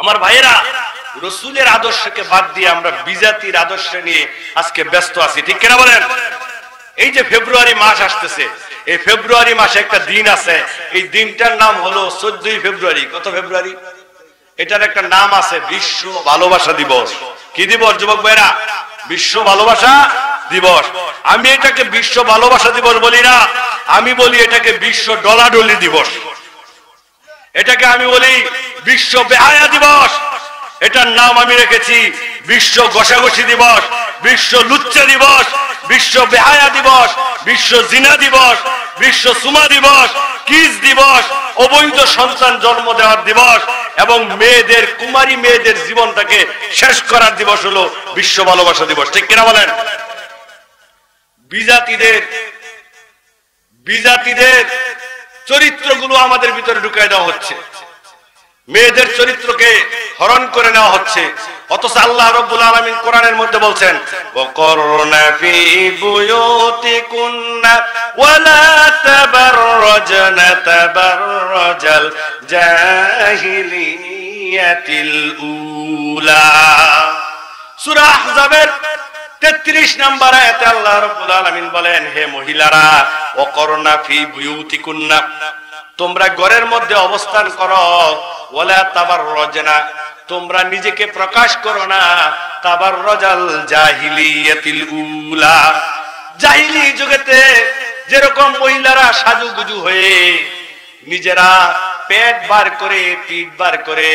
আমার ভাইয়েরা, রসুলের আদর্শকে বাদ দিয়ে আমরা বিজাতির আদর্শ নিয়ে আজকে ব্যস্ত আছি। ঠিক কিনা বলেন? এই যে ফেব্রুয়ারি মাস আসতেছে, এই ফেব্রুয়ারি মাসে একটা দিন আছে। এই দিনটার নাম হলো চোদ্দই ফেব্রুয়ারি। কত ফেব্রুয়ারি? এটার একটা নাম আছে, বিশ্ব ভালোবাসা দিবস। কি দিবস, যুবক ভাইরা বিশ্ব ভালোবাসা দিবস। আমি এটাকে বিশ্ব ভালোবাসা দিবস বলি না, আমি বলি এটাকে বিশ্ব ডলাডলি দিবস। এটাকে আমি বলি বিশ্ব বেহায়া দিবস। এটার নাম আমি রেখেছি বিশ্ব ঘষাঘষি দিবস, বিশ্ব লুচ্চা দিবস, বিশ্ব বেহায়া দিবস, বিশ্ব জিনা দিবস, বিশ্ব সুমা দিবস, কিস দিবস, অবৈধ সন্তান জন্ম দেওয়ার দিবস এবং মেয়েদের, কুমারী মেয়েদের জীবনটাকে শেষ করার দিবস হলো বিশ্ব ভালোবাসা দিবস। ঠিক কিনা বলেন? বিজাতিদের বিজাতিদের চরিত্রগুলো আমাদের ভিতরে ঢুকাই দেওয়া হচ্ছে। মেয়েদের চরিত্রকে হরণ করে নেওয়া হচ্ছে। অথচ আল্লাহ রব্বুল আলামিন কোরআনের মধ্যে বলছেন ফি উলা। সূরা আহজাবের 33 নম্বর আয়াতে আল্লাহ রাব্বুল বলেন, হে মহিলারা ওয়াকরনা ফি বুয়ুতিকুন্না তোমরা ঘরের মধ্যে অবস্থান করো ওলা তাবার রজনা তোমরা নিজেকে প্রকাশ করো না তাবার রজাল জাহিলিয়াতিল উলা। জাহিলি যুগেতে যেরকম মহিলারা সাজুগুজু হয়ে নিজেরা পেট বার করে, পিঠ বার করে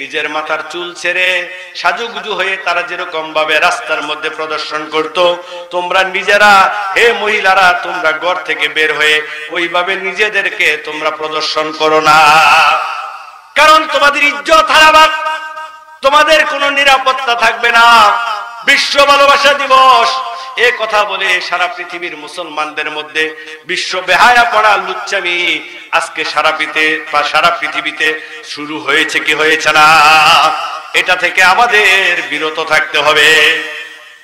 নিজের মাথার চুল ছেড়ে সাজুগুজু হয়ে তারা যেরকম ভাবে রাস্তার মধ্যে প্রদর্শন করত, তোমরা নিজেরা, হে মহিলারা, তোমরা ঘর থেকে বের হয়ে ওইভাবে নিজেদেরকে তোমরা প্রদর্শন করো না। কারণ তোমাদের ইজ্জত হারাবার তোমাদের কোনো নিরাপত্তা থাকবে না। বিশ্ব ভালোবাসা দিবস এ কথা বলে সারা পৃথিবীর মুসলমানদের মধ্যে বিশ্ব বেহায়া পড়া লুচ্চামি আজকে সারা পৃথিবীতে বা সারা পৃথিবীতে শুরু হয়েছে কি হয়েছে না? এটা থেকে আমাদের বিরত থাকতে হবে।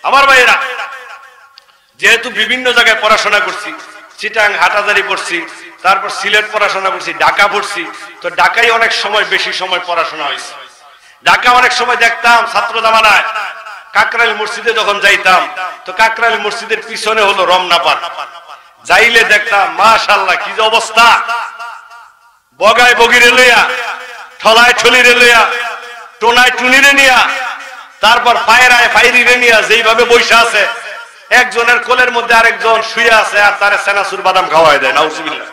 আমার ভাইয়েরা, যেহেতু বিভিন্ন জায়গায় পড়াশোনা করছি, চিটাং, হাটাজারি পড়ছি, তারপর সিলেট পড়াশোনা করছি, ঢাকা পড়ছি, তো ঢাকায় অনেক সময় বেশি সময় পড়াশোনা হয়েছে। ঢাকা অনেক সময় দেখতাম ছাত্র জামানায় কাকরাইল মসজিদে যখন যাইতাম, তো কাকরাইল মসজিদের পিছনে হলো রমনা পার্ক যাইলে দেখতাম মাশাল্লাহ কি যে অবস্থা। বগায় বগিরে লইয়া, ঠলায় ঠলিরে লইয়া, টোনায় টুনিরে নিয়া, তারপর পায়রায় ফাইরিরে নিয়া যেইভাবে বৈশা আছে, একজনের কোলের মধ্যে আরেকজন শুয়ে আছে আর তারে সেনাসুর বাদাম খাওয়াই দেয়, নাউজুবিল্লাহ।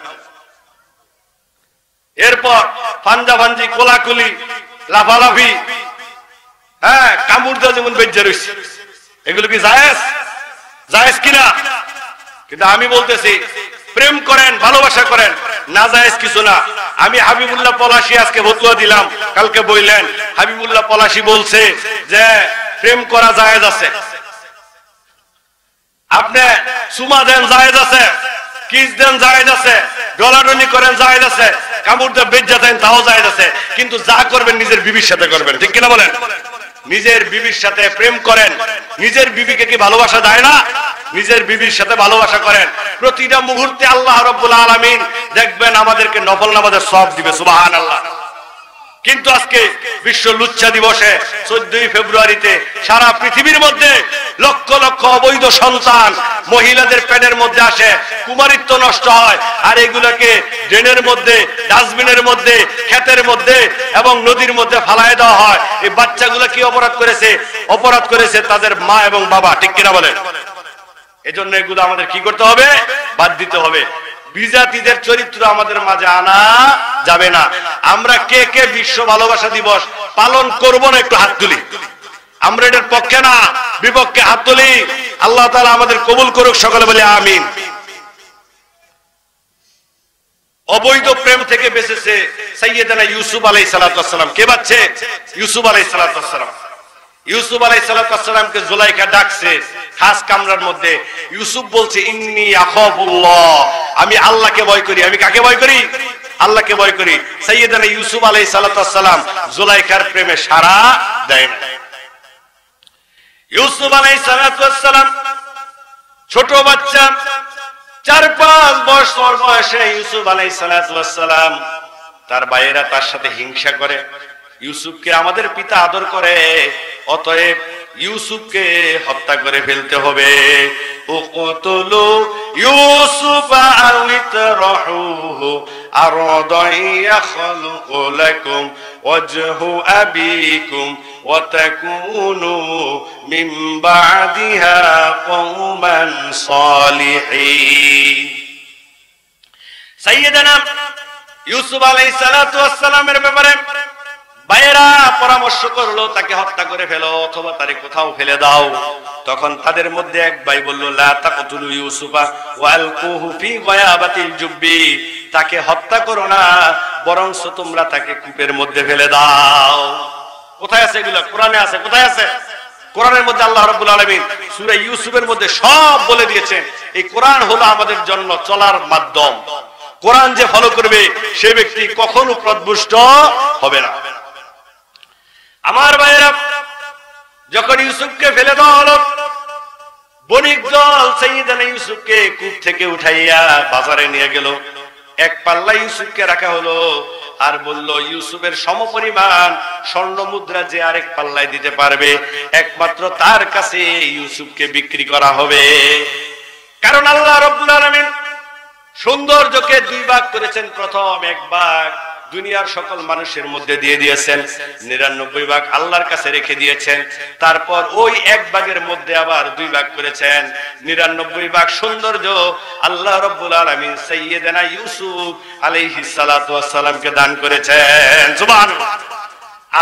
এরপর ফাঞ্জা ফাঞ্জি কোলাকুলি, লাফালাফি হ্যাঁ দেওয়া যেমন বেজ্জা রয়েছে। এগুলো কি জায়েজ? জায়েজ কিনা? কিন্তু আমি বলতেছি, প্রেম করেন, ভালোবাসা করেন, না জায়েজ কিছু না। আমি হাবিবুল্লাহ পলাশি আজকে ভতুয়া দিলাম, কালকে বললেন হাবিবুল্লাহ পলাশি বলছে যে, প্রেম করা জায়েজ আছে। আপনি সুমা দেন জায়েজ আছে, কিস দেন জায়েজ আছে, ডলাডলি করেন জায়েজ আছে, কামড় দিয়ে বেজ্জা দেন তাও জায়েজ আছে। কিন্তু যা করবেন নিজের বিবির সাথে করবেন, ঠিক কিনা বলেন? নিজের বিবির সাথে প্রেম করেন। নিজের বিবিকে কি ভালোবাসা দেয় না? নিজের বিবির সাথে ভালোবাসা করেন। প্রতিটা মুহূর্তে আল্লাহ রব্বুল আলমিন দেখবেন আমাদেরকে নফল নামাজের সব দিবে, সুবহানাল্লাহ। কিন্তু আজকে বিশ্ব লুচ্ছা দিবসে চোদ্দই ফেব্রুয়ারিতে সারা পৃথিবীর মধ্যে লক্ষ লক্ষ অবৈধ সন্তান মহিলাদের পেটের মধ্যে আসে, কুমারিত্ব নষ্ট হয়, আর এগুলোকে ড্রেনের মধ্যে, ডাস্টবিনের মধ্যে, ক্ষেতের মধ্যে এবং নদীর মধ্যে ফালায় দেওয়া হয়। এই বাচ্চাগুলো কি অপরাধ করেছে? অপরাধ করেছে তাদের মা এবং বাবা, ঠিক কিনা বলেন? এজন্য এগুলো আমাদের কি করতে হবে? বাদ দিতে হবে। বিজাতিদের চরিত্র আমাদের মাঝে আনা যাবে না। আমরা কে কে বিশ্ব ভালোবাসা দিবস পালন করব না একটু হাত তুলি। আমরা এটার পক্ষে না, বিপক্ষে হাত তুলি। আল্লাহ তালা আমাদের কবুল করুক সকলে বলে আমিন। অবৈধ প্রেম থেকে বেঁচেছে সৈয়দানা ইউসুফ আলাই সালাতাম কে বাচ্ছে? ইউসুফ আলাই সালাতাম ইউসুফ আলাই সালাতামকে জুলাইকা ডাকছে। খাস কামরার মধ্যে ইউসুফ বলছে, ইন্নি আখবুল্লাহ আমি আল্লাহকে ভয় করি। আমি কাকে ভয় করি? আল্লাহকে ভয় করি। সৈয়দানা ইউসুফ আলাই সালাতাম জুলাইকার প্রেমে সারা দেয় না। ইউসুফ আলাই সালাতাম ছোট বাচ্চা, চার পাঁচ বছর বয়সে ইউসুফ আলাই সালাম তার ভাইয়েরা তার সাথে হিংসা করে। ইউসুফকে আমাদের পিতা আদর করে, অতএব ইউসুফকে হত্যা করে ফেলতে হবে। ও কত ইউসুফ আউলিত ইউসুফ সালামের ব্যাপারে ভাইয়েরা পরামর্শ করল, তাকে হত্যা করে ফেলো, অথবা তারে কোথাও ফেলে দাও। তখন তাদের মধ্যে এক ভাই বলল ইউসুফা তাকে হত্যা করো না তোমরা তাকে কূপের মধ্যে ফেলে দাও। কোথায় আছে এগুলো? কোরআনে আছে? কোথায় আছে? কোরআনের মধ্যে আল্লাহ রাব্বুল ইউসুফের মধ্যে সব বলে দিয়েছেন, এই কোরআন হলো আমাদের জন্য চলার মাধ্যম। কোরআন যে ফলো করবে, সে ব্যক্তি কখনো প্রদবুষ্ট হবে না। আমার ভাইয়েরা, যখন ইউসুফকে ফেলে দেওয়া বণিক দল সৈয়দানা ইউসুফকে কূপ থেকে উঠাইয়া বাজারে নিয়ে গেল। এক পাল্লা ইউসুফকে রাখা হলো আর বলল, ইউসুফের সমপরিমাণ স্বর্ণ মুদ্রা যে আরেক পাল্লায় দিতে পারবে, একমাত্র তার কাছে ইউসুফকে বিক্রি করা হবে। কারণ আল্লাহ রব্বুল আলামিন সৌন্দর্যকে দুই ভাগ করেছেন। প্রথম এক ভাগ দুনিয়ার সকল মানুষের মধ্যে দিয়ে দিয়েছেন। নিরানব্বই ভাগ আল্লাহর কাছে রেখে দিয়েছেন। তারপর ওই এক ভাগের মধ্যে আবার দুই ভাগ করেছেন। নিরানব্বই ভাগ সৌন্দর্য আল্লাহ রব্বুল আলমিন সৈয়দানা ইউসুফ আলাইহিস সালাতু ওয়াস সালামকে দান করেছেন। সুবহানাল্লাহ।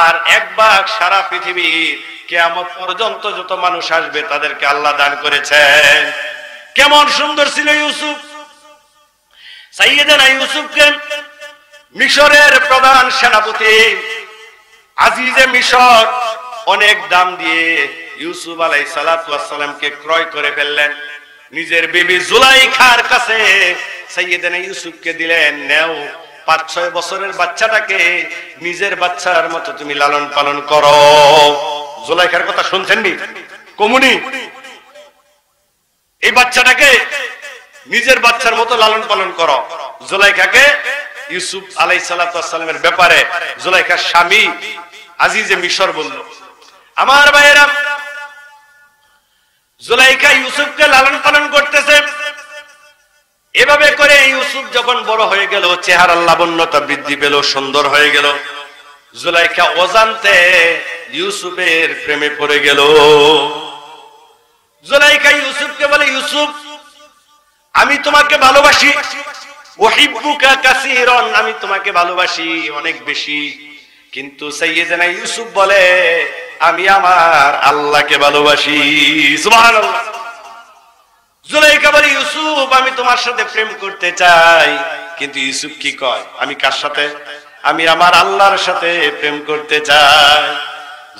আর এক ভাগ সারা পৃথিবীর কেয়ামত পর্যন্ত যত মানুষ আসবে তাদেরকে আল্লাহ দান করেছেন। কেমন সুন্দর ছিল ইউসুফ। সাইয়েদানা ইউসুফকে মিশরের প্রধান সেনাপতি আজিজে মিশর অনেক দাম দিয়ে ইউসুফ আলাই সালাতামকে ক্রয় করে ফেললেন। নিজের বিবি জুলাইখার কাছে সাইয়েদানা ইউসুফকে দিলেন, নেও পাঁচ ছয় বছরের বাচ্চাটাকে নিজের বাচ্চার মতো তুমি লালন পালন করো। জুলাইখার কথা শুনছেননি? কমুনি? এই বাচ্চাটাকে নিজের বাচ্চার মতো লালন পালন করো। জুলাইখাকে ইউসুফ আলাই সালামের ব্যাপারে জুলাইখার স্বামী আজিজে মিশর বলল, আমার ভাইয়েরা, জুলাইখা ইউসুফকে লালন পালন করতেছে। এভাবে করে ইউসুফ যখন বড় হয়ে গেল, চেহারার লাবণ্যতা বৃদ্ধি পেল, সুন্দর হয়ে গেল। জুলাইকা অজান্তে ইউসুফের প্রেমে পড়ে গেল। জুলাইকা ইউসুফকে বলে, ইউসুফ, আমি তোমাকে ভালোবাসি। আমি তোমাকে ভালোবাসি অনেক বেশি। কিন্তু ইউসুফ বলে, আমি আমার আল্লাহকে ভালোবাসি। আমি তোমার সাথে প্রেম করতে চাই। কিন্তু ইউসুফ কি কয়? আমি কার সাথে? আমি আমার আল্লাহর সাথে প্রেম করতে চাই।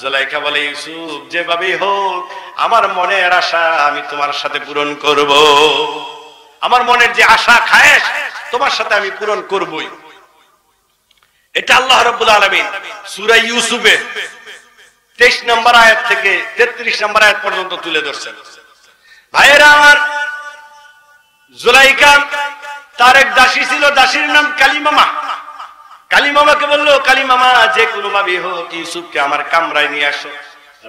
জুলাইখা বলে, ইউসুফ, যেভাবেই হোক, আমার মনের আশা আমি তোমার সাথে পূরণ করব। আমার মনের যে আশা, খায়েশ তোমার সাথে আমি পূরণ করবই। এটা আল্লাহ রব্বুল আলমিন সুরাই ইউসুফে তেইশ নম্বর আয়াত থেকে তেত্রিশ নম্বর আয়াত পর্যন্ত তুলে ধরছেন। ভাইয়েরা আমার জুলাইকা তার এক দাসী ছিল, দাসীর নাম কালিমামা। কালিমামাকে বলল, কালিমামা, যে কোনো ভাবে হোক ইউসুফকে আমার কামরায় নিয়ে আসো।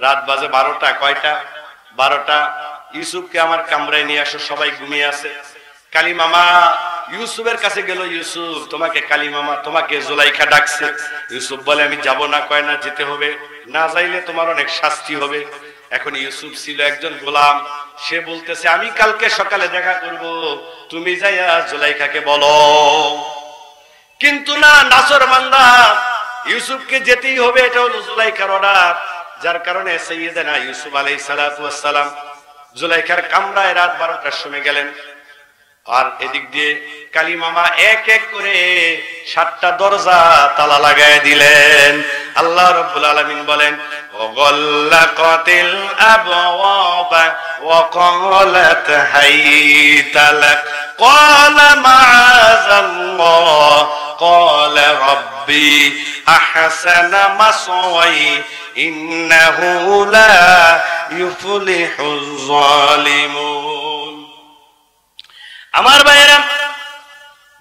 রাত বাজে বারোটা, কয়টা? বারোটা। ইউসুফকে আমার কামরায় নিয়ে আসো, সবাই ঘুমিয়ে আছে। কালিমামা ইউসুফের কাছে গেল, ইউসুফ, তোমাকে কালিমামা, তোমাকে জোলাইখা ডাকছে। ইউসুফ বলে, আমি যাব না, কয় না, যেতে হবে। না যাইলে তোমার অনেক শাস্তি হবে। এখন ইউসুফ ছিল একজন গোলাম। সে বলতেছে, আমি কালকে সকালে দেখা করব। তুমি যাইয়া জোলাইখাকে বলো। কিন্তু না, নাসর মান্দা ইউসুফকে যেতেই হবে, এটা হলো জুলাইখার অর্ডার যার কারণে সৈয়দানা ইউসুফ আলাই সালাম জুলাইখার কামরায় রাত বারোটার সময় গেলেন। আর এদিক দিয়ে কালী মামা এক এক করে সাতটা দরজা তালা লাগায় দিলেন আল্লাহ রব্বুল আলমিন বলেন وغلقت الأبواب وقالت هيت لك قال معاذ الله قال ربي أحسن مصوي إنه لا يفلح الظالمون আমার ভাইয়েরা,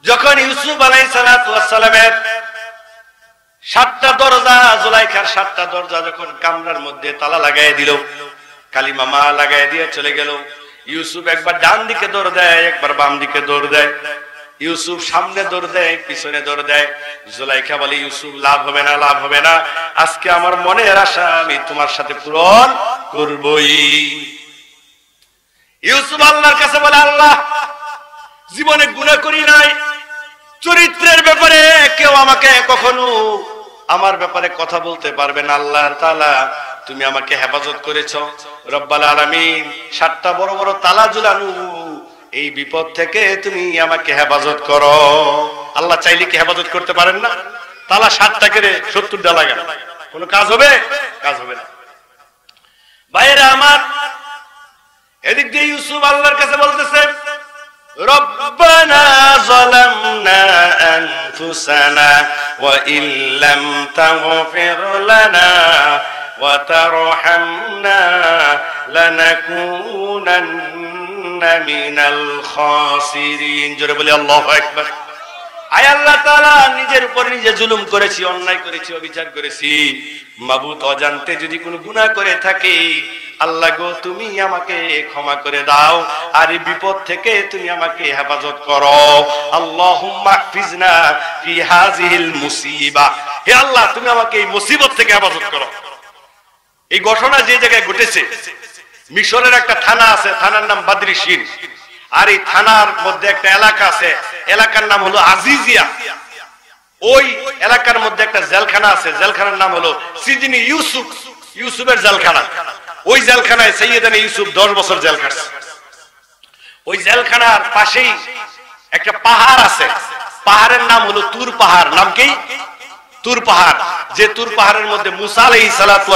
যখন ইউসুফ আলাই সালামের সাতটা দরজা, জোলাইখার সাতটা দরজা যখন কামরার মধ্যে তালা লাগাই দিল কালী মামা লাগাই দিয়ে চলে গেল। ইউসুফ একবার ডান দিকে দৌড় দেয়, একবার বাম দিকে দৌড় দেয়। ইউসুফ সামনে দৌড় দেয়, পিছনে দৌড় দেয়। জোলাইখা বলে, ইউসুফ, লাভ হবে না, লাভ হবে না। আজকে আমার মনের আশা আমি তোমার সাথে পূরণ করবই। ইউসুফ আল্লাহর কাছে বলে, আল্লাহ জীবনে গুণা করি নাই। চরিত্রের ব্যাপারে কেউ আমাকে কখনো আমার ব্যাপারে কথা বলতে পারবে না। আল্লাহ তালা তুমি আমাকে হেফাজত করেছ। রব্বাল আলামিন, সাতটা বড় বড় তালা ঝুলানু। এই বিপদ থেকে তুমি আমাকে হেফাজত করো। আল্লাহ চাইলে কি হেফাজত করতে পারেন না? তালা সাতটা কেড়ে সত্তর ডালা লাগান কোনো কাজ হবে? কাজ হবে না। বাইরে আমার, এদিক দিয়ে ইউসুফ আল্লাহর কাছে বলতেছে ربنا ظلمنا أنفسنا وإن لم تغفر لنا وترحمنا لنكونن من الخاسرين. جرب الله أكبر. আয় আল্লাহ তাআলা, নিজের উপর নিজে জুলুম করেছি, অন্যায় করেছি, অবিচার করেছি। মাবুত অজান্তে যদি কোনো গুনাহ করে আল্লাহ গো, তুমি আমাকে ক্ষমা করে দাও। আর বিপদ থেকে তুমি আমাকে হেফাজত করো। ফি মুসিবা। হে আল্লাহ, তুমি আমাকে এই মুসিবত থেকে হেফাজত করো। এই ঘটনা যে জায়গায় ঘটেছে, মিশরের একটা থানা আছে, থানার নাম বাদরিশিন আর এই থানার মধ্যে একটা এলাকা আছে, এলাকার নাম হলো আজিজিয়া। ওই এলাকার মধ্যে একটা জেলখানা আছে, জেলখানার নাম হলো সিজিনি ইউসুফ, ইউসুফের জেলখানা। ওই জেলখানায় সৈয়দানি ইউসুফ দশ বছর জেল কাটছে ওই জেলখানার পাশেই একটা পাহাড় আছে, পাহাড়ের নাম হলো তুর পাহাড়। নাম কি? তুর পাহাড়, যে তুর পাহাড়ের মধ্যে মুসা আলাইহি সালাতু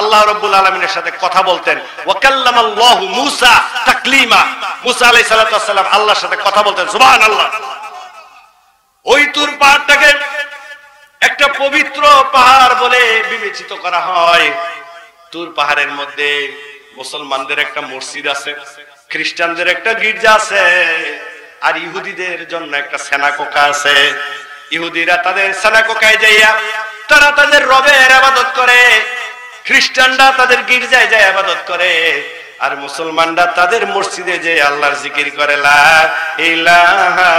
আল্লাহ রাব্বুল আলামিনের সাথে কথা বলতেন মুসা তাকলিমা। মুসা আলাইহিস সালাতু আল্লাহর সাথে কথা বলতেন, সুবহানাল্লাহ। ওই তুর পাহাড়টাকে একটা পবিত্র পাহাড় বলে বিবেচিত করা হয়। তুর পাহাড়ের মধ্যে মুসলমানদের একটা মসজিদ আছে, খ্রিস্টানদের একটা গির্জা আছে, আর ইহুদিদের জন্য একটা সেনা সেনাকোকা আছে। ইহুদিরা তাদের সালাকোকায় যাইয়া, তারা তাদের রবের আবাদত করে। খ্রিস্টানরা তাদের গির্জায় যায় আবাদত করে। আর মুসলমানরা তাদের মসজিদে যে আল্লাহর জিকির করে, লা ইলাহা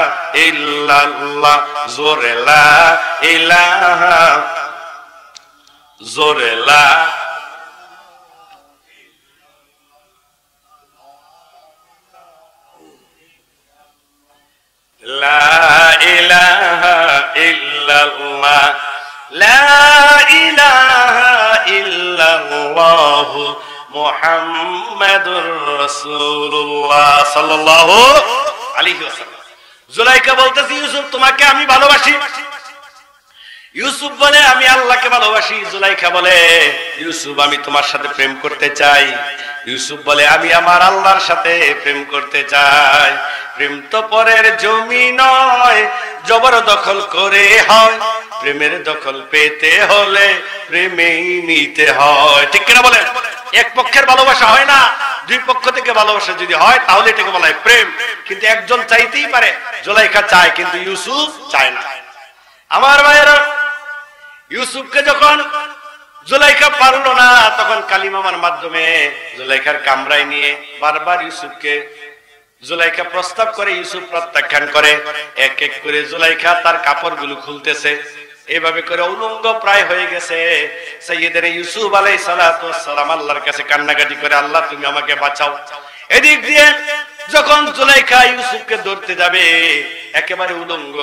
لا إله إلا الله لا إله إلا الله محمد رسول الله صلى الله عليه وسلم জুলাইকা বলতেছি ইউসুফ তোমাকে আমি ভালোবাসি ইউসুফ বলে আমি আল্লাহকে ভালোবাসি জুলাইখা বলে ইউসুফ আমি তোমার সাথে প্রেম করতে চাই ইউসুফ বলে আমি আমার আল্লাহর সাথে প্রেম করতে চাই প্রেম তো পরের জমি নয় জবরদখল করে হয়। প্রেমের দখল পেতে হলে প্রেমেই নিতে হয়। ঠিক কিনা বলে এক পক্ষের ভালোবাসা হয় না, দুই পক্ষ থেকে ভালোবাসা যদি হয়, তাহলে এটাকে বলা হয় প্রেম। কিন্তু একজন চাইতেই পারে, জোলাইখা চায়, কিন্তু ইউসুফ চায় না। আমার ভাইয়েরা, ইউসুফকে যখন জুলাইখা পারল না, তখন কালিমামার মাধ্যমে জুলাইখার কামরায় নিয়ে বারবার ইউসুফকে জুলাইখা প্রস্তাব করে ইউসুফ প্রত্যাখ্যান করে। এক এক করে জুলাইখা তার কাপড়গুলো খুলতেছে। এভাবে করে উলঙ্গ প্রায় হয়ে গেছে। সৈয়দের ইউসুফ আলাই সালাম আল্লাহর কাছে কান্নাকাটি করে, আল্লাহ, তুমি আমাকে বাঁচাও। এদিক দিয়ে যখন জুলাইখা ইউসুফকে ধরতে যাবে, একেবারে উলঙ্গ,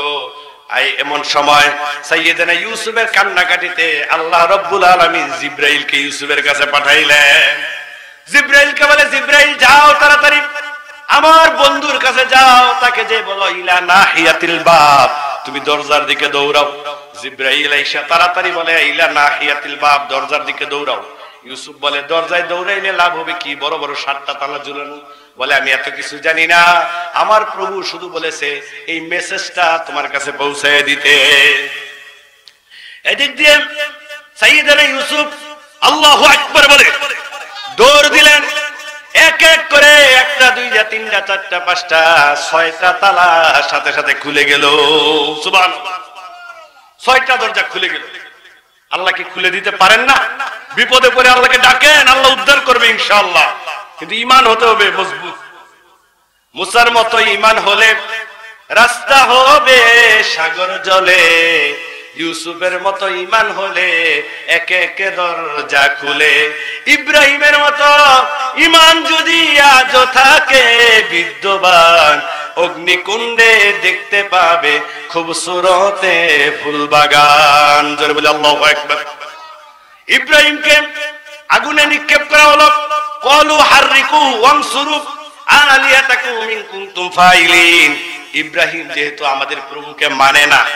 আই, এমন সময় সাইয়েদানা ইউসুফের কান্নাকাটিতে আল্লাহ রব্বুল আলামিন জিব্রাইলকে ইউসুফের কাছে পাঠাইলেন। জিব্রাইলকে বলে, জিব্রাইল, যাও তাড়াতাড়ি। আমার বন্ধুর কাছে যাও, তাকে যে বলো, ইলা নাহিয়াতিল বাব। তুমি দরজার দিকে দৌড়াও। জিব্রাইল আইসা তাড়াতাড়ি বলে, ইলা নাহিয়াতিল দরজার দিকে দৌড়াও। ইউসুফ বলে, দরজায় দৌড়াইলে লাভ হবে কি? বড় বড় সাতটা তালা ঝুলানো। বলে, আমি এত কিছু জানি না। আমার প্রভু শুধু বলেছে, এই মেসেজটা তোমার কাছে পৌঁছায় দিতে। এদিক দিয়ে ইউসুফ আল্লাহু বলে, দৌড় দিলেন। এক এক করে একটা, দুইটা, তিনটা, চারটা, পাঁচটা, ছয়টা তালা সাথে সাথে খুলে গেল। সুবান ছয়টা দরজা খুলে গেল। আল্লাহ কি খুলে দিতে পারেন না? বিপদে পড়ে আল্লাহকে ডাকেন, আল্লাহ উদ্ধার করবে ইনশাআল্লাহ। কিন্তু ইমান হতে হবে মজবুত। মুসার মতো ইমান হলে রাস্তা হবে সাগর জলে। ইউসুফের মতো ইমান হলে একে একে দরজা খুলে। ইব্রাহিমের মতো ইমান যদি আজ থাকে বিদ্যমান, অগ্নিকুণ্ডে দেখতে পাবে খুব সুরতে ফুল বাগান জোরে বলে, আল্লাহ একবার ইব্রাহিমকে আগুনে নিক্ষেপ করা হলো। কলু হারিকু ওয়াংসুরু আলিয়াতাকুম ইন কুনতুম ফাইলিন। ইব্রাহিম যেহেতু আমাদের প্রভুকে মানে না,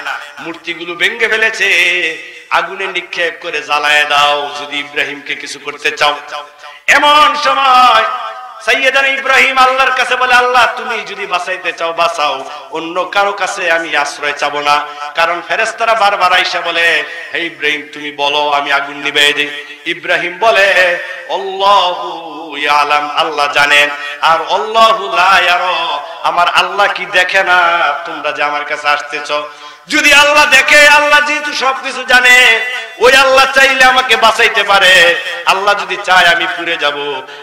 মূর্তিগুলো ভেঙে ফেলেছে। আগুনে নিক্ষেপ করে জ্বালায় দাও, যদি ইব্রাহিমকে কিছু করতে চাও। এমন সময় ইব্রাহিম আল্লাহর কাছে বলে, আল্লাহ, তুমি যদি বাঁচাইতে চাও, বাঁচাও। অন্য কারও কাছে আমি আশ্রয় চাবো না। কারণ ফেরেস্তারা বারবার আইসা বলে, হে ইব্রাহিম, তুমি বলো, আমি আগুন নিবে দিই। ইব্রাহিম বলে, আল্লাহু ইয়ালাম, আল্লাহ জানেন। আর ইয়ারা আমার আল্লাহ কি দেখে না? তোমরা যে আমার কাছে আসতেছ। যদি আল্লাহ দেখে, আল্লাহ যেহেতু সবকিছু জানে, ওই আল্লাহ চাইলে আমাকে বাঁচাইতে পারে। আল্লাহ যদি চায়, আমি পুড়ে যাব।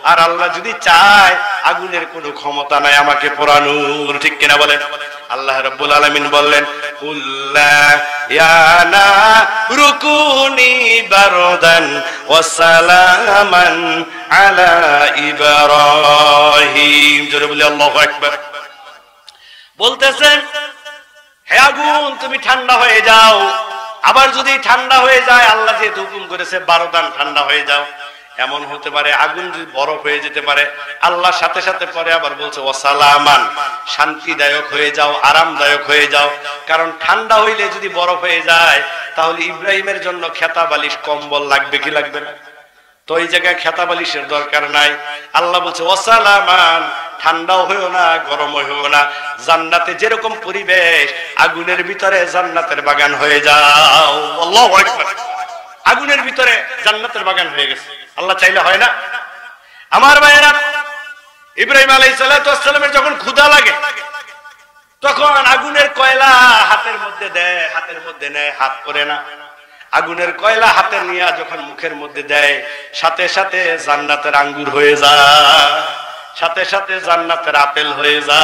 আর আল্লাহ যদি চায়, আগুনের কোনো ক্ষমতা নাই আমাকে পোড়ানোর। ঠিক কিনা বলেন? আল্লাহ রাব্বুল আলামিন বললেন কুল্লা রুকুনি বারদান ওয়া সালামান আলা ইব্রাহিম। জোরে বলি, আল্লাহু আকবার। বলতেছেন হে আগুন, তুমি ঠান্ডা হয়ে যাও। আবার যদি ঠান্ডা হয়ে যায়, আল্লাহ যেহেতু হুকুম করেছে বারোদান ঠান্ডা হয়ে যাও। এমন হতে পারে আগুন যদি বরফ হয়ে যেতে পারে, আল্লাহ সাথে সাথে পরে আবার বলছে ওসালামান শান্তিদায়ক হয়ে যাও, আরামদায়ক হয়ে যাও। কারণ ঠান্ডা হইলে যদি বরফ হয়ে যায়, তাহলে ইব্রাহিমের জন্য খেতা বালিশ কম্বল লাগবে কি লাগবে না? তো এই জায়গায় খেতা বালিশের দরকার নাই। আল্লাহ বলছে, ওসালামান, ঠান্ডাও হইও না গরম হইও না। জান্নাতে যেরকম পরিবেশ, আগুনের ভিতরে জান্নাতের বাগান হয়ে যাও। আল্লাহু আগুনের ভিতরে জান্নাতের বাগান হয়ে গেছে। আল্লাহ চাইলে হয় না। আমার ভাইয়েরা, ইব্রাহিম আলাইহিস সালামের যখন ক্ষুধা লাগে, তখন আগুনের কয়লা হাতের মধ্যে দেয়, হাতের মধ্যে নেয়, হাত করে না। আগুনের কয়লা হাতে নিয়ে যখন মুখের মধ্যে দেয়, সাথে সাথে জান্নাতের আঙ্গুর হয়ে যা সাথে সাথে জান্নাতের আপেল হয়ে যা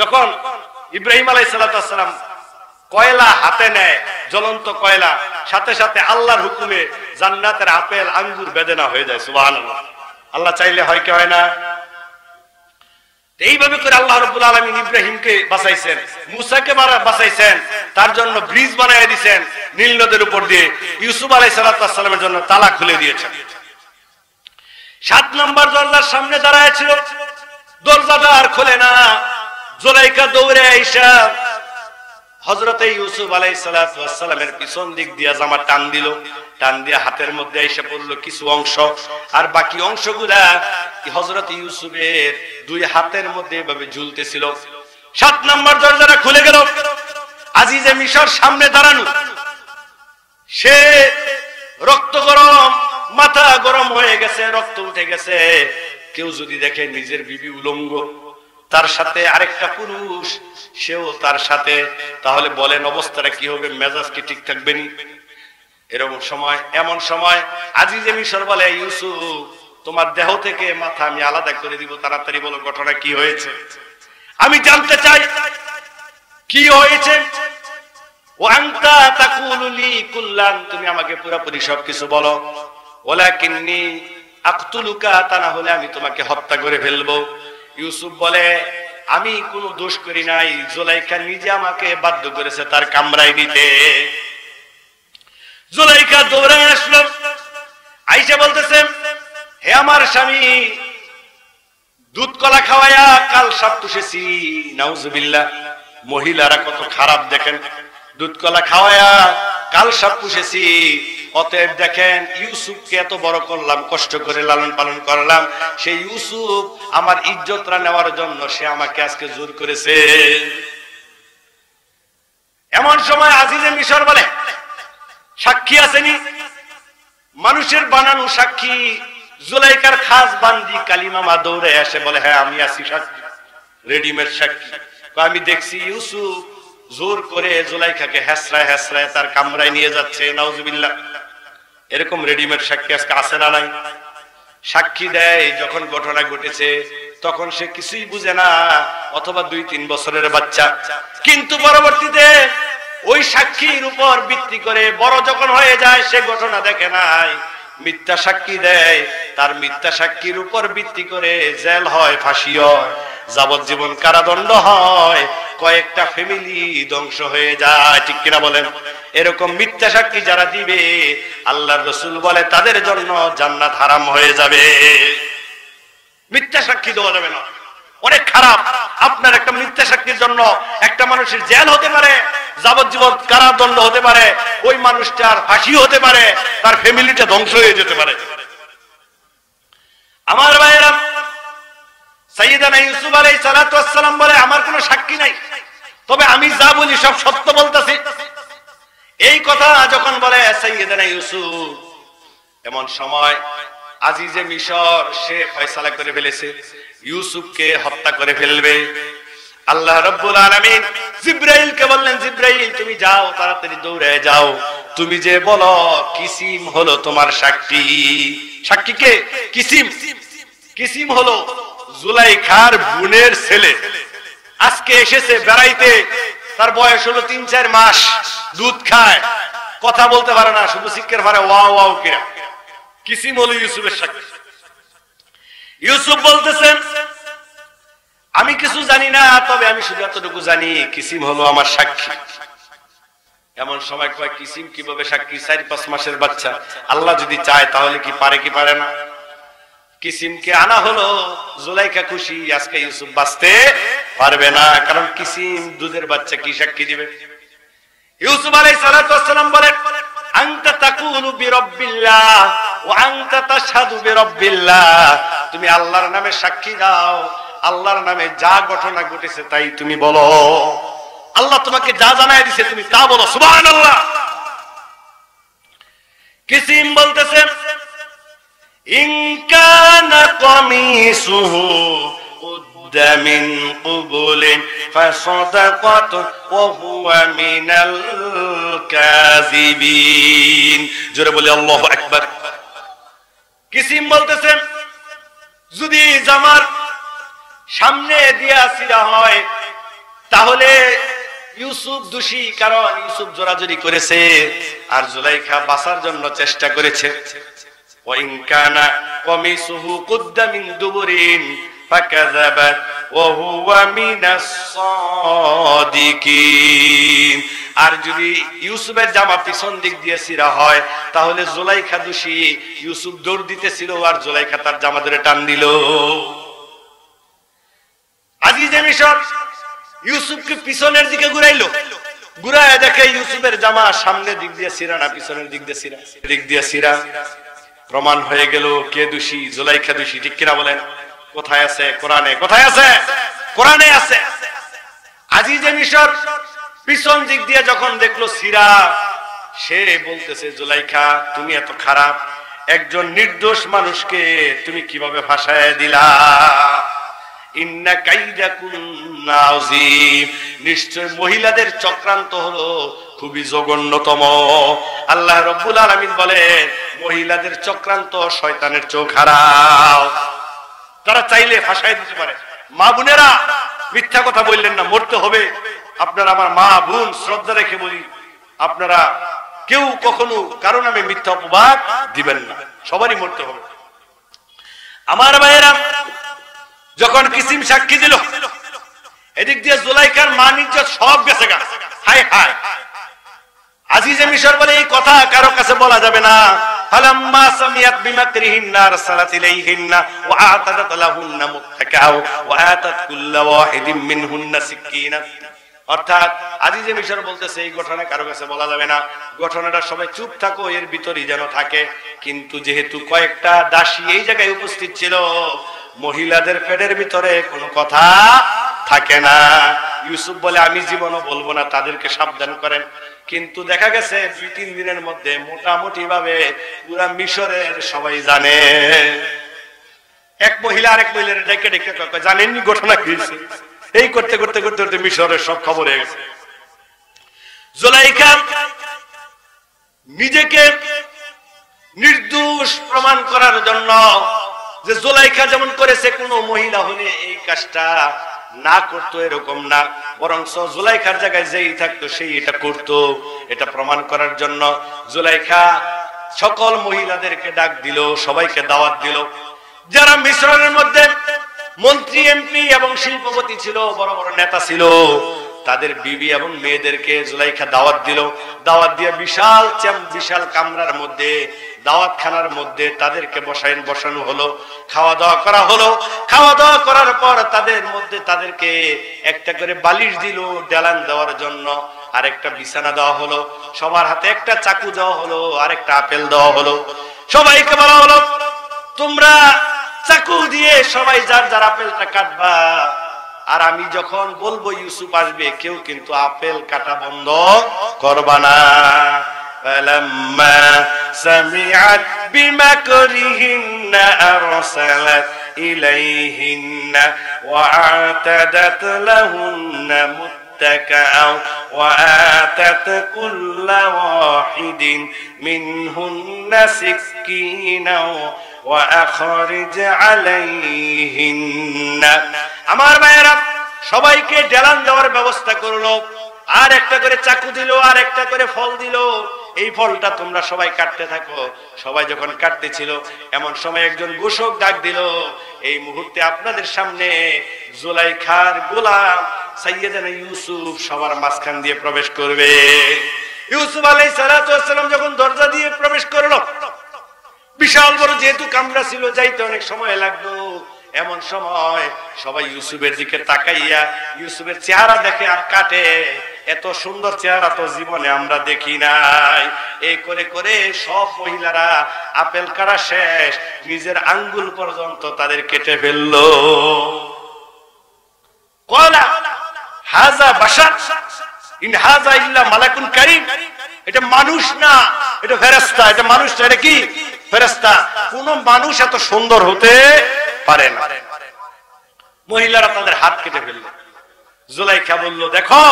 যখন ইব্রাহিম আলাই সালাম কয়লা হাতে নেয়, জ্বলন্ত কয়লা, সাথে সাথে আল্লাহর হুকুমে জান্নাতের আপেল, আঙ্গুর বেদনা হয়ে যায় সুবাহ আল্লাহ চাইলে হয় কি হয় না? এইভাবে করে আল্লাহ রব্বুল আলমিন ইব্রাহিমকে বাঁচাইছেন, মুসাকে বাঁচাইছেন, তার জন্য ব্রিজ বানাই দিয়েছেন নীল নদের উপর দিয়ে ইউসুফ আলাই সালাতামের জন্য তালা খুলে দিয়েছেন। সাত নম্বর দরজার সামনে দাঁড়ায় ছিল, দরজাটা আর খোলে না। জোলাইকা দৌড়ে আইসা হজরতে ইউসুফ আলাই সালামের পিছন দিক দিয়া জামা টান দিল। টান দিয়া হাতের মধ্যে এসে পড়ল কিছু অংশ। আর বাকি অংশগুলা হজরত ইউসুফের দুই হাতের মধ্যে এভাবে ঝুলতেছিল। সাত নম্বর দরজাটা খুলে গেল। আজিজে মিশর সামনে দাঁড়ানো। সে রক্ত গরম, মাথা গরম হয়ে গেছে, রক্ত উঠে গেছে। কেউ যদি দেখে নিজের বিবি উলঙ্গ, তার সাথে আরেকটা পুরুষ সেও তার সাথে, তাহলে বলেন অবস্থাটা কি হবে, মেজাজ কি ঠিক থাকবে এরকম সময়, এমন সময়, আজিজে মিশর বলে ইউসুফ, তোমার দেহ থেকে মাথা আমি আলাদা করে দিব, তাড়াতাড়ি বলো ঘটনা কি হয়েছে? আমি জানতে চাই, কি হয়েছে? তুমি আমাকে পুরোপুরি সবকিছু বলো। ওলা কিন্নি আক্তুলুকা তা না হলে আমি তোমাকে হত্যা করে ফেলব। ইউসুফ বলে আমি কোনো দোষ করি নাই। জোলাইকা নিজে আমাকে বাধ্য করেছে তার কামরায় নিতে জোলাইকা দৌড়ায় আসলো। আইসা বলতেছে, হে আমার স্বামী, দুধ কলা খাওয়ায়া কাল সাপ তুষেছি নাউজুবিল্লাহ, মহিলারা কত খারাপ দেখেন। দুধ কলা খাওয়ায়া কাল সাপ পুষেছি অতএব দেখেন ইউসুফকে এত বড় করলাম, কষ্ট করে লালন পালন করলাম। সেই ইউসুফ আমার ইজ্জতরা নেওয়ার জন্য সে আমাকে আজকে জোর করেছে। এমন সময় আজিজে মিশর বলে, সাক্ষী আসেনি? মানুষের বানানো সাক্ষী জুলাইকার খাস বান্দি কালিমামা দৌড়ে এসে বলে হ্যাঁ আমি আছি সাক্ষী, রেডিমেড সাক্ষী। আমি দেখছি ইউসুফ জোর করে জুলাইখাকে হ্যাসরায় হ্যাসরায় তার কামরায় নিয়ে যাচ্ছে, নাউজুবিল্লাহ। এরকম রেডিমেড সাক্ষী আজকে আছে না নাই? সাক্ষী দেয়, যখন ঘটনা ঘটেছে, তখন সে কিছুই বুঝে না, অথবা দুই, তিন বছরের বাচ্চা। কিন্তু পরবর্তীতে ওই সাক্ষীর উপর ভিত্তি করে বড় যখন হয়ে যায়, সে ঘটনা দেখে নাই। মিথ্যা সাক্ষী দেয়, তার মিথ্যা সাক্ষীর উপর ভিত্তি করে জেল হয়, ফাঁসি হয়। যাবজ্জীবন কারাদণ্ড হয়, কয়েকটা ফ্যামিলি ধ্বংস হয়ে যায়, ঠিক কিনা বলেন? এরকম মিথ্যা সাক্ষী যারা দিবে, আল্লাহর রসুল বলে, তাদের জন্য জান্নাত হারাম হয়ে যাবে। মিথ্যা সাক্ষী দেওয়া যাবে না। অনেক খারাপ। আপনার একটা মিথ্যা সাক্ষীর জন্য একটা মানুষের জেল হতে পারে, যাবজ্জীবন কারাদণ্ড হতে পারে, ওই মানুষটার ফাঁসি হতে পারে, তার ফ্যামিলিটা ধ্বংস হয়ে যেতে পারে। আমার ভাইয়েরা ইউসুফ বলে, আমার কোনো সাক্ষী নাই। তবে আমি যা বলি সব সত্য বলতাছি। এই কথা যখন বলে, সাইয়েদানা ইউসুফ, এমন সময় আজিজে মিশর সে ফয়সালা করে ফেলেছে। ইউসুফকে হত্যা করে ফেলবে। আল্লাহ রব্বুল আলামিন জিব্রাইলকে বললেন, জিব্রাইল, তুমি যাও, তাড়াতাড়ি দৌড়ে যাও। তুমি যে বলো, কিসিম হলো তোমার সাক্ষী। সাক্ষী কে? কিসিম। কিসিম হলো জুলাইখার বোনের ছেলে। আজকে এসেছে বেড়াইতে, তার বয়স হলো তিন চার মাস, দুধ খায়। কথা বলতে পারে না, শুধু শিক্ষের পারে ওয়াও ওয়াও কিরা। কিসিম হলো ইউসুফের সাক্ষী। ইউসুফ বলতেছেন, আমি কিছু জানি না, তবে আমি শুধু এতটুকু জানি, কিসিম হলো আমার সাক্ষী। এমন সময় কয়, কিসিম কীভাবে সাক্ষী? চার, পাঁচ মাসের বাচ্চা। আল্লাহ যদি চায়, তাহলে কি পারে কি পারে না? কিসিমকে আনা হলো, জুলাইকা খুশি, আজকে ইউসুফ বাঁচতে পারবে না, কারণ কিসিম দুধের বাচ্চা কি সাক্ষী দিবে? ইউসুফ আলাই ওয়াসসালাম বলেন তুমি আল্লাহর নামে সাক্ষী দাও, আল্লাহর নামে যা ঘটনা ঘটেছে তাই তুমি বলো। আল্লাহ তোমাকে যা জানাই দিছে তুমি তা বলো, সুবহানাল্লাহ। কিসিম বলতেছেন? ইন কানা কমিসুহু قد من قبل فصدقت وهو من الكاذبين জোরে বলি আল্লাহু আকবার কিসিম বলতেছেন যদি জামার সামনে দিয়া সিরা হয় তাহলে ইউসুফ দোষী কারণ ইউসুফ জোরাজুরি করেছে আর জুলাইখা বাঁচার জন্য চেষ্টা করেছে ওয়াইন কানা কমিসুহু কুদ্দা মিন দুবুরিন ওয়া হুয়া মিনাস সাদিকিন আর যদি ইউসুফের জামা পিছন দিক দিয়ে সিরা হয়, তাহলে জুলাইখা দোষী ইউসুফ দৌড় দিতেছিল আর জুলাইখা তার জামা ধরে টান দিল। মিশর ইউসুফকে পিছনের দিকে ঘুরাইলো। ঘুরায় দেখে ইউসুফের জামা সামনের দিক দিয়ে সিরা না, পিছনের দিক দিয়ে সিরা দিক দিয়ে সিরা প্রমাণ হয়ে গেল কে দোষী, জুলাইখা দোষী, ঠিক কিনা বলেন? কোথায় আছে? কোরআনে। কোথায় আছে? কোরআনে আছে। আজিজে মিশর, পিছন দিক দিয়ে যখন দেখল সিরা, সে বলতেছে, জুলাইখা, তুমি এত খারাপ। একজন নির্দোষ মানুষকে তুমি কীভাবে ভাষায় দিলা? ইন্না কাইদা আযীম। নিশ্চয় মহিলাদের চক্রান্ত হলো খুবই জঘন্যতম। আল্লাহ রব্বুল আলামিন বলেন, মহিলাদের চক্রান্ত শয়তানের চোখ হারাও। তারা চাইলে ভাষায় দিতে পারে। মা বোনেরা, মিথ্যা কথা বললেন না, মরতে হবে। আপনারা আমার মা বোন, শ্রদ্ধা রেখে বলি, আপনারা কেউ কখনো কারণ আমি মিথ্যা অপবাদ দিবেন না। সবারই মরতে হবে। আমার ভাইয়েরা, যখন কিসিম সাক্ষী দিল, এদিক দিয়ে জুলাইকার মা ইজ্জত সব গেছে হাই হাই আজিজে মিশর বলে এই কথা কারও কাছে বলা যাবে না। বিমাকরিহিন্না আরসালাত ইলাইহিন্না ওয়া আতাদাত লাহুন্না মুত্তাকাও ওয়া আতাত কুল্লা ওয়াহিদিন মিনহুন্না সিকিনা অর্থাৎ মিশর বলতেছে, এই কারও কাছে বলা যাবে না। সবাই চুপ থাকো, এর ভিতরই যেন থাকে। কিন্তু যেহেতু কয়েকটা দাসী এই জায়গায় উপস্থিত ছিল, মহিলাদের পেটের ভিতরে কোনো কথা থাকে না। ইউসুফ বলে, আমি জীবনও বলব না, তাদেরকে সাবধান করেন। কিন্তু দেখা গেছে দুই, তিন দিনের মধ্যে মোটামুটি ভাবে পুরা মিশরের সবাই জানে। এক মহিলা আরেক মহিলার ডেকে ডেকে জানেননি ঘটনা কি এই করতে করতে করতে করতে মিশরের সব খবর হয়ে গেছে। জুলাইখা নিজেকে নির্দোষ প্রমাণ করার জন্য যে জোলাইখা যেমন করেছে, কোন মহিলা হলে এই কাজটা না করতো এরকম না বরং জোলাইখার জায়গায় যেই থাকতো সেই এটা করতো। এটা প্রমাণ করার জন্য জোলাইখা সকল মহিলাদেরকে ডাক দিল, সবাইকে দাওয়াত দিল। যারা মিশ্রণের মধ্যে মন্ত্রী, এমপি এবং শিল্পপতি ছিল, বড় বড় নেতা ছিল, তাদের বিবি এবং মেয়েদেরকে জুলাইখা দাওয়াত দিল। দাওয়াত দিয়ে বিশাল বিশাল কামরার মধ্যে দাওয়াত খানার মধ্যে তাদেরকে বসাইন বসানো হলো খাওয়া দাওয়া করা হলো। খাওয়া দাওয়া করার পর তাদের মধ্যে তাদেরকে একটা করে বালিশ দিল ডেলান দেওয়ার জন্য। আর একটা বিছানা দেওয়া হলো, সবার হাতে একটা চাকু দেওয়া হলো আর একটা আপেল দেওয়া হলো। সবাইকে বলা হলো, তোমরা চাকু দিয়ে সবাই যার যার আপেলটা কাটবা। আর আমি যখন বলব, ইউসুফ আসবে, কেউ কিন্তু আপেল কাটা বন্ধ করবা না। فلما سمعت بمكرهن أرسلت إليهن وأعتدت لهن متكئا وآتت كل واحد منهن سكينا وأخرج عليهن আমার ভাইয়েরা সবাইকে ডেলান দেওয়ার ব্যবস্থা করলো আর একটা করে চাকু দিল আর একটা করে ফল দিল এই ফলটা তোমরা সবাই কাটতে থাকো। সবাই যখন কাটতেছিল, এমন সময় একজন ঘোষক ডাক দিল, এই মুহূর্তে আপনাদের সামনে জোলাইখার গোলাম সাইয়েদানা ইউসুফ সবার মাঝখান দিয়ে প্রবেশ করবে। ইউসুফ আলাই সালাম যখন দরজা দিয়ে প্রবেশ করল, বিশাল বড় যেহেতু কামরা ছিল, যাইতে অনেক সময় লাগতো এমন সময় সবাই ইউসুফের দিকে তাকাইয়া, ইউসুফের চেহারা দেখে আর কাটে। এত সুন্দর চেহারা তো জীবনে আমরা দেখি নাই। এই করে করে সব মহিলারা আপেল কাটা শেষ, নিজের আঙ্গুল পর্যন্ত তাদের কেটে ফেলল। কারিম। এটা মানুষ না, এটা ফেরেস্তা এটা মানুষ না, এটা কি? ফেরেস্তা কোন মানুষ এত সুন্দর হতে মহিলারা হাত কেটে ফেলল। জুলাইখা বলল, দেখো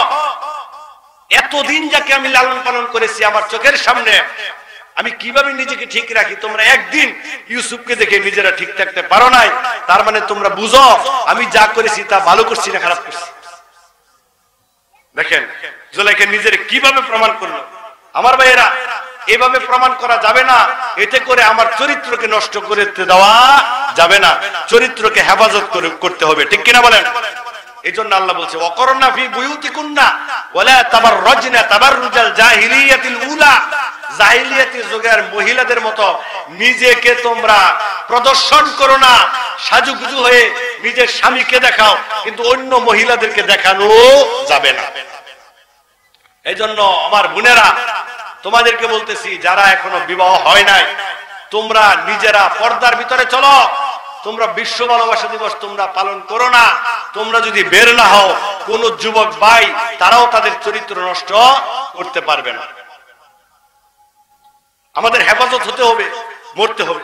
এতদিন যাকে আমি লালন পালন করেছি আমার চোখের সামনে, আমি কীভাবে নিজেকে ঠিক রাখি? তোমরা একদিন ইউসুফকে দেখে নিজেরা ঠিক থাকতে পারো নাই। তার মানে তোমরা বুঝো, আমি যা করেছি তা ভালো করছি না খারাপ করছি? দেখেন জুলাইখা নিজের কীভাবে প্রমাণ করল? আমার ভাইয়েরা, এভাবে প্রমাণ করা যাবে না। এতে করে আমার চরিত্রকে নষ্ট করে দেওয়া যাবে না। চরিত্রকে হেফাজত করতে হবে। ঠিক কিনা বলেন? এই জন্য আল্লাহ বলছে অকরণা ফি বুয়ুতি কুন্না তাবাররুজাল জাহিলিয়াতিল উলা। যুগের মহিলাদের মতো নিজেকে তোমরা প্রদর্শন করো না, সাজুগুজু হয়ে নিজের স্বামীকে দেখাও, কিন্তু অন্য মহিলাদেরকে দেখানো যাবে না। আমার বোনেরা, তোমাদেরকে বলতেছি, যারা এখনও বিবাহ হয় নাই, তোমরা নিজেরা পর্দার ভিতরে চলো তোমরা বিশ্ব ভালোবাসা দিবস তোমরা পালন করো না। তোমরা যদি বের না হও, কোন যুবক ভাই, তারাও তাদের চরিত্র নষ্ট করতে পারবে না। আমাদের হেফাজত হতে হবে, মরতে হবে।